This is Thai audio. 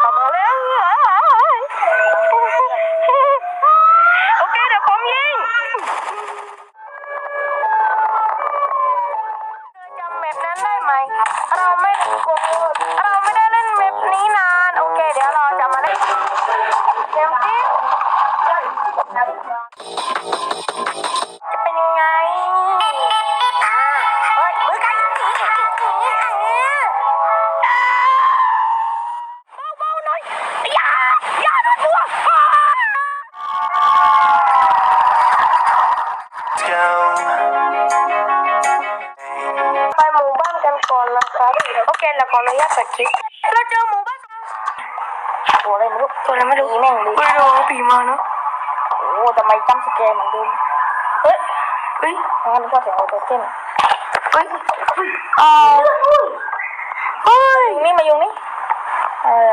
เขามาเล้ยโอเคเดี๋ยวผมยิงจำแมปนั้นได้ไหมเราไม่ได้โกเราไม่ได้เล่นแมปนี้นาน โอเค เดี๋ยวเราจะมาเล่นเกมที่ อนนะครับโอเคแล้วขออนุญาตตัดคลิปเราเจอหมู่บ้านตัวอะไรไม่รู้ตัวอะไรไม่รู้แม่งเลยไม่รู้ว่าผีมาเนาะโอ้ทำไมจำสแกนเหมือนเดิมเฮ้ยเฮ้ยงั้นก็เสียงเราตัวเต้นเฮ้ยเออเฮ้ยนี่มายุงนี่เออ